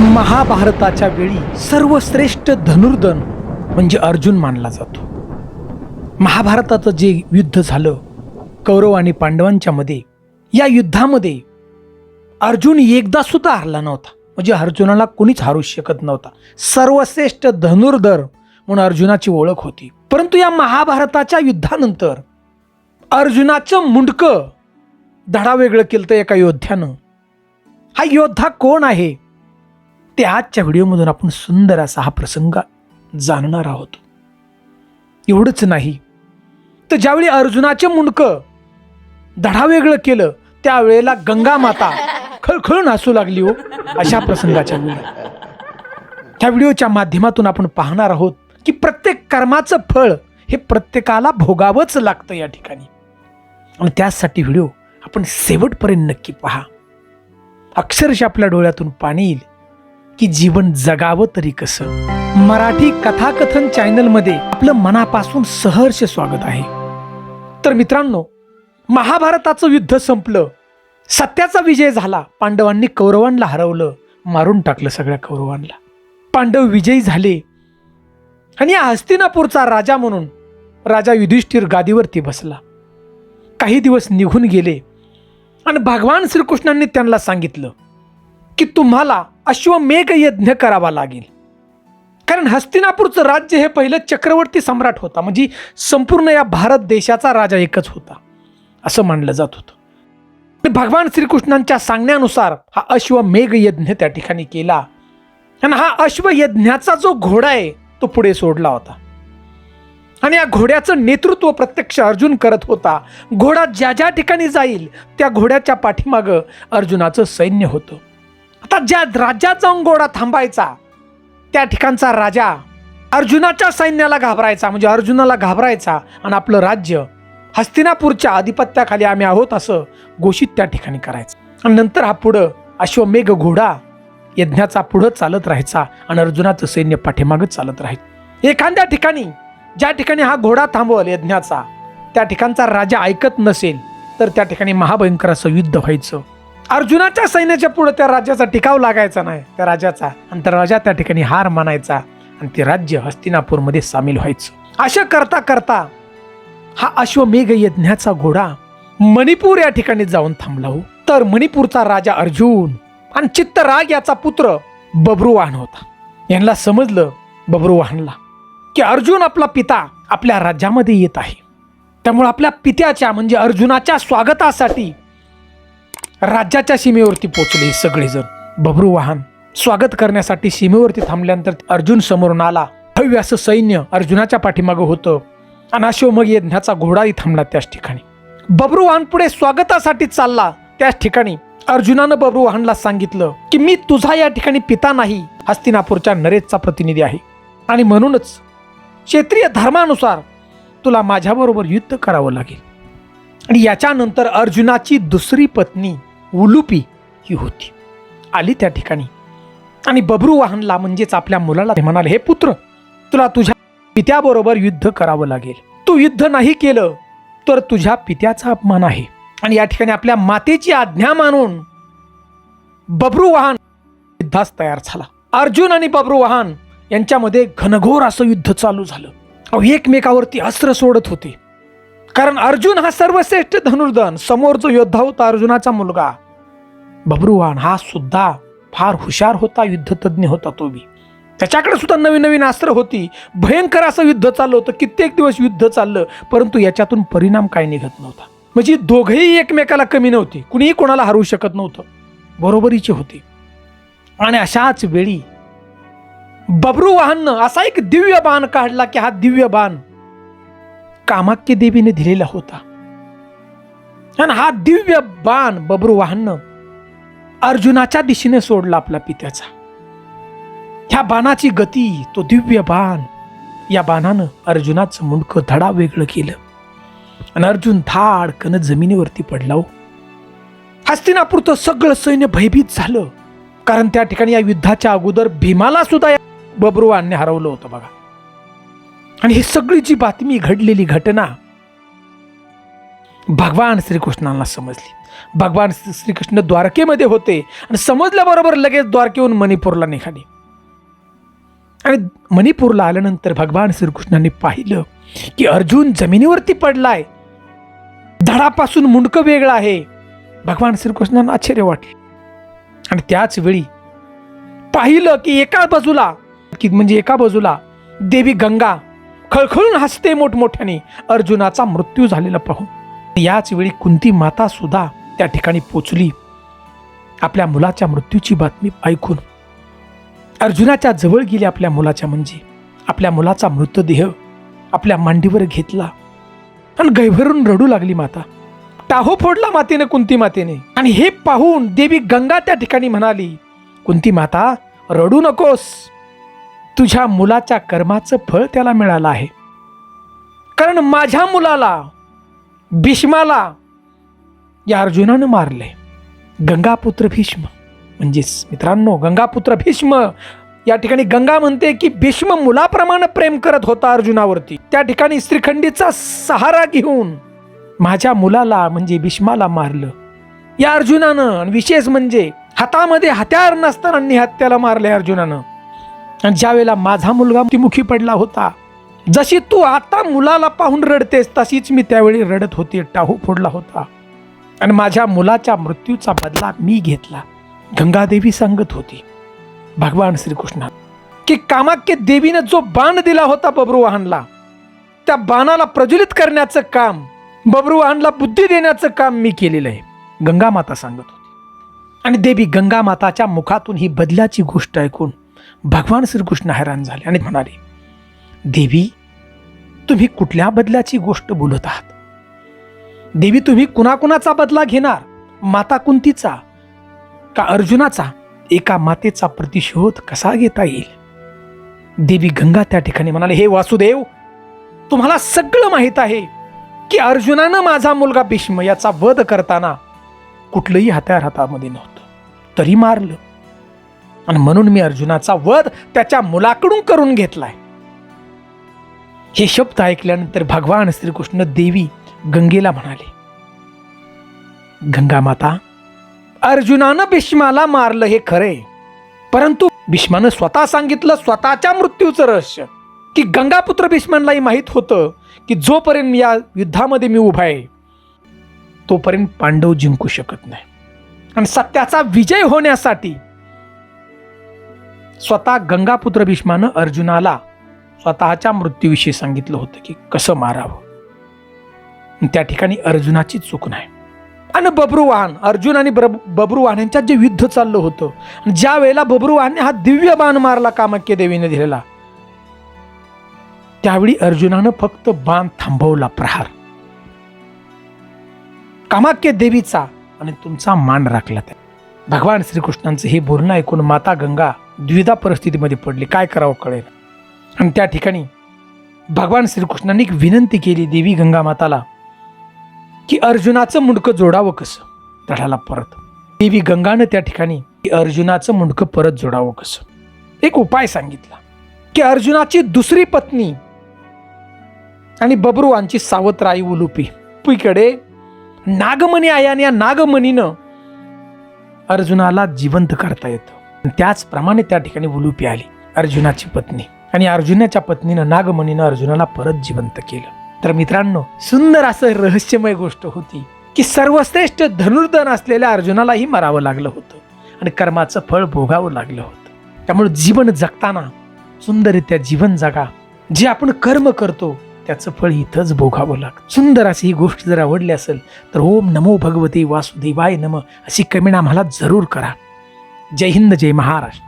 महाभारताच्या वेळी सर्वश्रेष्ठ धनुर्धन म्हणजे अर्जुन मानला जातो. महाभारताचं जे युद्ध झालं कौरव आणि पांडवांच्या मध्ये या युद्धामध्ये अर्जुन एकदा सुद्धा हरला नव्हता. म्हणजे अर्जुनाला कोणीच हारू शकत नव्हता. सर्वश्रेष्ठ धनुर्धर म्हणून अर्जुनाची ओळख होती. परंतु या महाभारताच्या युद्धानंतर अर्जुनाचं मुंडकं धडा वेगळं केलं तर एका योद्ध्यानं. हा योद्धा कोण आहे? ते आजच्या व्हिडिओमधून आपण सुंदर असा हा प्रसंग जाणणार आहोत. एवढंच नाही. तर ज्यावेळी अर्जुनाचे मुंडकं धडावेगळं केलं त्यावेळेला गंगा माता खळखळून हसू लागली हो अशा प्रसंगाच्या वेळी. ह्या व्हिडिओच्या माध्यमातून आपण पाहणार आहोत की प्रत्येक कर्माचं फळ हे प्रत्येकाला भोगावंच लागतं या ठिकाणी. आणि त्यासाठी व्हिडिओ आपण शेवटपर्यंत नक्की पहा. अक्षरशः आपल्या डोळ्यातून पाणी येईल. की जीवन जगावं तरी कसं? मराठी कथाकथन चॅनलमध्ये आपलं मनापासून सहर्ष स्वागत आहे. तर मित्रांनो महाभारताचं युद्ध संपलं. सत्याचा विजय झाला. पांडवांनी कौरवांना हरवलं. मारून टाकलं सगळ्या कौरवांना. पांडव विजयी झाले. आणि या हस्तिनापूरचा राजा म्हणून राजा युधिष्ठिर गादीवरती बसला. काही दिवस निघून गेले. आणि भगवान श्रीकृष्णांनी त्यांना सांगितलं की तुम्हाला अश्वमेघ यज्ञ करावा लागेल. कारण हस्तिनापूरचं राज्य हे पहिलं चक्रवर्ती सम्राट होता. म्हणजे संपूर्ण या भारत देशाचा राजा एकच होता. असं मानलं जात होतं. भगवान श्रीकृष्णांच्या सांगण्यानुसार हा अश्वमेघ यज्ञ त्या ठिकाणी केला. आणि हा अश्वयज्ञाचा जो घोडा आहे तो पुढे सोडला होता. आणि या घोड्याचं नेतृत्व प्रत्यक्ष अर्जुन करत होता. घोडा ज्या ज्या ठिकाणी जाईल त्या घोड्याच्या पाठीमागं अर्जुनाचं सैन्य होतं. आता ज्या राज्यात जाऊन घोडा थांबायचा त्या ठिकाणचा राजा अर्जुनाच्या सैन्याला घाबरायचा म्हणजे अर्जुनाला घाबरायचा आणि आपलं राज्य हस्तिनापूरच्या आधिपत्याखाली आम्ही आहोत असं घोषित त्या ठिकाणी करायचं. आणि नंतर हा पुढं अश्वमेघ घोडा यज्ञाचा पुढं चालत राहायचा आणि अर्जुनाचं सैन्य पाठीमागच चालत राहायचं. एखाद्या ठिकाणी ज्या ठिकाणी हा घोडा थांबवल यज्ञाचा त्या ठिकाणचा राजा ऐकत नसेल तर त्या ठिकाणी महाभयंकर असं युद्ध व्हायचं. अर्जुनाच्या सैन्याच्या पुढे त्या राज्याचा टिकाव लागायचा नाही. त्या राजाचा आणि त्या राजा त्या ठिकाणी हार मानायचा आणि ते राज्य हस्तिनापूरमध्ये सामील व्हायचं. असं करता करता हा अश्वमेघ यज्ञाचा घोडा मणिपूर या ठिकाणी जाऊन थांबला हो. तर मणिपूरचा राजा अर्जुन आणि चित्तराग याचा पुत्र बब्रुवाहन होता. यांना समजलं बब्रुवाहनला की अर्जुन आपला पिता आपल्या राज्यामध्ये येत आहे. त्यामुळे आपल्या पित्याच्या म्हणजे अर्जुनाच्या स्वागतासाठी राज्याच्या सीमेवरती पोचले सगळेजण. बब्रुवाहन स्वागत करण्यासाठी सीमेवरती थांबल्यानंतर अर्जुन समोरून आला. भव्य असं सैन्य अर्जुनाच्या पाठीमागं होतं. अनाशिव मग यज्ञाचा घोडाही थांबला त्याच ठिकाणी. बब्रुवाहन पुढे स्वागतासाठी चालला त्याच ठिकाणी. अर्जुनानं बब्रुवाहनला सांगितलं की मी तुझा या ठिकाणी पिता नाही. हस्तिनापूरच्या नरेशचा प्रतिनिधी आहे. आणि म्हणूनच क्षेत्रीय धर्मानुसार तुला माझ्याबरोबर युद्ध करावं लागेल. आणि याच्यानंतर अर्जुनाची दुसरी पत्नी उलुपी ही होती. आली त्या ठिकाणी. आणि बब्रुवाहनला म्हणजेच आपल्या मुलाला ते म्हणाले हे पुत्र तुला तुझ्या पित्याबरोबर युद्ध करावं लागेल. तू युद्ध नाही केलं तर तुझ्या पित्याचा अपमान आहे. आणि या ठिकाणी आपल्या मातेची आज्ञा मानून बब्रुवाहन युद्धास तयार झाला. अर्जुन आणि बब्रुवाहन यांच्यामध्ये घनघोर असं युद्ध चालू झालं. अहो एकमेकावरती अस्त्र सोडत होते. कारण अर्जुन हा सर्वश्रेष्ठ धनुर्धन समोर जो योद्धा होता अर्जुनाचा मुलगा बबरुवान हा सुद्धा फार हुशार होता युद्धतज्ञ होता तो बी. त्याच्याकडे सुद्धा नवीन नवीन अस्त्र होती. भयंकर असं युद्ध चाललं होतं. कित्येक दिवस युद्ध चाललं परंतु याच्यातून परिणाम काय निघत नव्हता. म्हणजे दोघेही एकमेकाला कमी नव्हते. कुणीही कोणाला हरवू शकत नव्हतं. बरोबरीचे होते. आणि अशाच वेळी बबरुवाहननं असा एक दिव्य बाण काढला की हा दिव्य बाण कामाख्य देवीने दिलेला होता. आणि हा दिव्य बाण बबरुवाहननं अर्जुनाच्या दिशेने सोडला आपला पित्याचा. ह्या बाणाची गती तो दिव्य बाण या बाणानं अर्जुनाचं मुंडकं धडा वेगळं केलं. आणि अर्जुन धाडकन जमिनीवरती पडला हो. हस्तिनापूरचं सगळं सैन्य भयभीत झालं. कारण त्या ठिकाणी या युद्धाच्या अगोदर भीमाला सुद्धा या बब्रुवानने हरवलं होतं बघा. आणि ही सगळी जी बातमी घडलेली घटना भगवान श्रीकृष्णांना समजली. भगवान श्री- श्रीकृष्ण द्वारकेमध्ये होते आणि समजल्याबरोबर लगेच द्वारकेहून मणिपूरला निघाले. आणि मणिपूरला आल्यानंतर भगवान श्रीकृष्णांनी पाहिलं की अर्जुन जमिनीवरती पडलाय. धडापासून मुंडकं वेगळं आहे. भगवान श्रीकृष्णांना आश्चर्य वाटले. आणि त्याच वेळी पाहिलं की एका बाजूला की म्हणजे एका बाजूला देवी गंगा खळखळून हसते मोठमोठ्याने. अर्जुनाचा मृत्यू झालेला पाहून याच वेळी कुंती माता सुद्धा त्या ठिकाणी पोचली. आपल्या मुलाच्या मृत्यूची बातमी ऐकून. अर्जुनाच्या जवळ गेली आपल्या मुलाच्या म्हणजे. आपल्या मुलाचा मृतदेह आपल्या मांडीवर घेतला. आणि गैभरून रडू लागली माता. टाहो फोडला मातेने कुंती मातेने. आणि हे पाहून देवी गंगा त्या ठिकाणी म्हणाली कुंती माता रडू नकोस. तुझ्या मुलाच्या कर्माचं फळ त्याला मिळालं आहे. कारण माझ्या मुलाला भीष्माला या अर्जुनानं मारले गंगापुत्र भीष्म. म्हणजेच मित्रांनो गंगापुत्र भीष्म. या ठिकाणी गंगा म्हणते की भीष्म मुलाप्रमाणे प्रेम करत होता अर्जुनावरती. त्या ठिकाणी श्रीखंडीचा सहारा घेऊन माझ्या मुलाला म्हणजे भीष्माला मारलं. या अर्जुनानं विशेष म्हणजे हातामध्ये हत्यार नसताना हत्याला मारले अर्जुनानं. आणि ज्यावेळेला माझा मुलगा मुखी पडला होता जशी तू आता मुलाला पाहून रडतेस तशीच मी त्यावेळी रडत होती टाहू फोडला होता. आणि माझ्या मुलाच्या मृत्यूचा बदला मी घेतला. गंगादेवी सांगत होती भगवान श्रीकृष्ण की कामाक्य देवीनं जो बाण दिला होता बब्रुवाहनला त्या बाणाला प्रज्वलित करण्याचं काम बब्रुवाहनला बुद्धी देण्याचं काम मी केलेलं आहे. गंगा माता सांगत होती. आणि देवी गंगा माताच्या मुखातून ही बदल्याची गोष्ट ऐकून भगवान श्रीकृष्ण हैराण झाले आणि म्हणाले देवी तुम्ही कुठल्या बदल्याची गोष्ट बोलत आहात? देवी तुम्ही कुणाकुणाचा बदला घेणार? माता कुंतीचा का अर्जुनाचा? एका मातेचा प्रतिशोध कसा घेता येईल? देवी गंगा त्या ठिकाणी म्हणाले हे वासुदेव तुम्हाला सगळं माहीत आहे की अर्जुनानं माझा मुलगा भीष्म याचा वध करताना कुठलंही हत्यार हातामध्ये नव्हतं. तरी मारलं. आणि म्हणून मी अर्जुनाचा वध त्याच्या मुलाकडून करून घेतलाय. हे शब्द ऐकल्यानंतर भगवान श्रीकृष्ण देवी गंगेला म्हणाले गंगा माता अर्जुनानं भीष्माला मारलं हे खरे परंतु भीष्मानं स्वतः सांगितलं स्वतःच्या मृत्यूचं रहस्य. की गंगापुत्र भीष्मांनाही माहीत होतं की जोपर्यंत या युद्धामध्ये मी उभा आहे तोपर्यंत पांडव जिंकू शकत नाही. आणि सत्याचा विजय होण्यासाठी स्वतः गंगापुत्र भीष्मानं अर्जुनाला स्वतःच्या मृत्यूविषयी सांगितलं होतं की कसं मारावं. त्या ठिकाणी अर्जुनाची चूक नाही. आणि बब्रुवाहन अर्जुन आणि ब्रब- बब्रुवाहन यांच्यात जे युद्ध चाललं होतं ज्या वेळेला बब्रुवाहनने हा दिव्य बाण मारला कामाख्य देवीने दिलेला त्यावेळी अर्जुनानं फक्त बाण थांबवला प्रहार. कामाख्य देवीचा आणि तुमचा मान राखला त्या. भगवान श्रीकृष्णांचं हे बोलणं ऐकून माता गंगा द्विधा परिस्थितीमध्ये पडली. काय करावं कळेल आणि त्या ठिकाणी भगवान श्रीकृष्णांनी एक विनंती केली देवी गंगा माताला की अर्जुनाचं मुंडकं जोडावं कसं? धडाला परत. देवी गंगानं त्या ठिकाणी की अर्जुनाचं मुंडकं परत जोडावं कसं? एक उपाय सांगितला की अर्जुनाची दुसरी पत्नी आणि बबरुवांची सावत्र आई उलुपी. उलुपीकडे नागमणी आयाने या नागमणीनं अर्जुनाला जिवंत करता येतं. त्याचप्रमाणे त्या ठिकाणी उलुपी आली अर्जुनाची पत्नी. आणि अर्जुनाच्या पत्नीनं नागमणीनं अर्जुनाला परत जिवंत केलं. तर मित्रांनो सुंदर असं रहस्यमय गोष्ट होती की सर्वश्रेष्ठ धनुर्धन असलेल्या अर्जुनालाही मरावं लागलं होतं आणि कर्माचं फळ भोगावं लागलं होतं. त्यामुळे जीवन जगताना सुंदररित्या जीवन जगा. जे आपण कर्म करतो त्याचं फळ इथंच भोगावं लागतं. सुंदर अशी ही गोष्ट जर आवडली असेल तर ओम नमो भगवते वासुदेवाय नम अशी कमेंट आम्हाला जरूर करा. जय हिंद जय महाराष्ट्र.